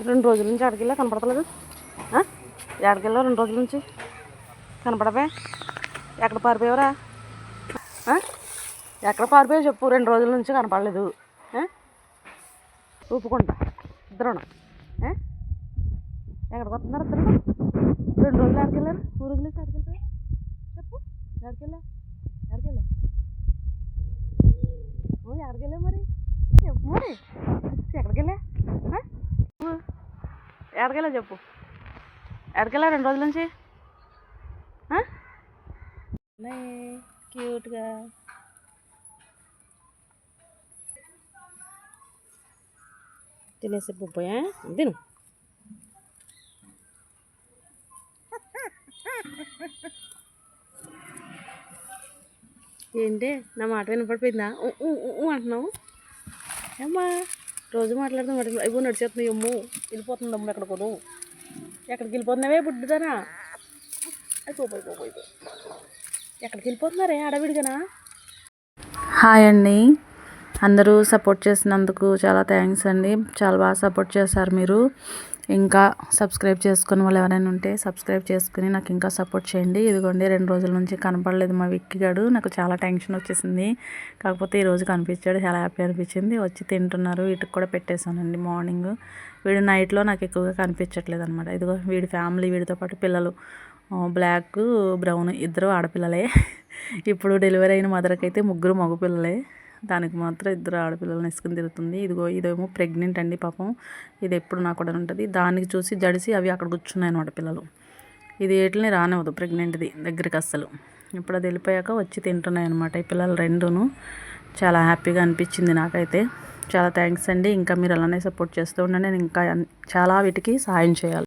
రెండు రోజుల నుంచి ఆడికెళ్ళా కనపడతలేదు. ఆ? ఎక్కడికెళ్ళా రెండు రోజుల నుంచి? కనపడవే. ఎక్కడ పారిపోయావరా? ఎక్కడ పారిపోయావు చెప్పు రెండు రోజుల నుంచి కనపడలేదు. ఊపుకుంటా. ఇద్దరు ఎక్కడికి వస్తున్నారు ఇద్దరు? రెండు రోజులు ఎక్కడికెళ్ళారు ఊరు నుంచి ఎక్కడికెళ్ళారు చెప్పు. ఎక్కడికెళ్ళా? ఎక్కడికెళ్ళా? ఓ ఎక్కడికెళ్ళా మరి? చెప్పు మరి. ఎక్కడికెళ్ళా? ఎడగలే చెప్పు. ఎడగలే రెండు రోజుల నుంచి? క్యూట్గా. తినేసి పోయా తిను. ఏంటి? నా మాట వినపడిపోయిందా? అంటున్నావు? ఏమ్మా? రోజు మాట్లాడుతూ మాట్లాడు అయిపో నడిచేస్తున్నాయి అమ్ము. వెళ్ళిపోతుంది అమ్మ ఎక్కడ కొను ఎక్కడికి వెళ్ళిపోతున్నావే బుడ్డుదానా? అయిపో పోయి పోయి ఎక్కడికి వెళ్ళిపోతున్నారే అడవిడిగానా? హాయ్ అండి. అందరూ సపోర్ట్ చేసినందుకు చాలా థ్యాంక్స్ అండి. చాలా బాగా సపోర్ట్ చేశారు మీరు. ఇంకా సబ్స్క్రైబ్ చేసుకుని వాళ్ళు ఎవరైనా ఉంటే సబ్స్క్రైబ్ చేసుకుని నాకు ఇంకా సపోర్ట్ చేయండి. ఇదిగోండి రెండు రోజుల నుంచి కనపడలేదు మా విక్కిగాడు నాకు చాలా టెన్షన్ వచ్చేసింది. కాకపోతే ఈరోజు కనిపించాడు. చాలా హ్యాపీ అనిపించింది. వచ్చి తింటున్నారు. వీటికి కూడా పెట్టేశానండి మార్నింగ్. వీడు నైట్లో నాకు ఎక్కువగా కనిపించట్లేదు అనమాట ఇదిగో వీడి ఫ్యామిలీ వీడితో పాటు పిల్లలు. Black brown. ఇద్దరు ఆడపిల్లలే. ఇప్పుడు డెలివరీ అయిన మదర్కి అయితే ముగ్గురు మగపిల్లలే. దానికి మాత్రం ఇద్దరు ఆడపిల్లలను వేసుకుని తిరుగుతుంది. ఇదిగో ఇదేమో ప్రెగ్నెంట్ అండి పాపం. ఇది ఎప్పుడు నాకు కూడా ఉంటుంది. దానికి చూసి జడిసి అవి అక్కడ కూర్చున్నాయి అనమాట పిల్లలు. ఇది ఏటిని రానివ్వదు ప్రెగ్నెంట్ది దగ్గరికి అస్సలు. ఇప్పుడు అది వెళ్ళిపోయాక వచ్చి తింటున్నాయి అనమాట ఈ పిల్లలు రెండును. చాలా హ్యాపీగా అనిపించింది నాకైతే. చాలా థ్యాంక్స్ అండి. ఇంకా మీరు అలానే సపోర్ట్ చేస్తూ ఉండండి. నేను ఇంకా చాలా వీటికి సహాయం చేయాలి.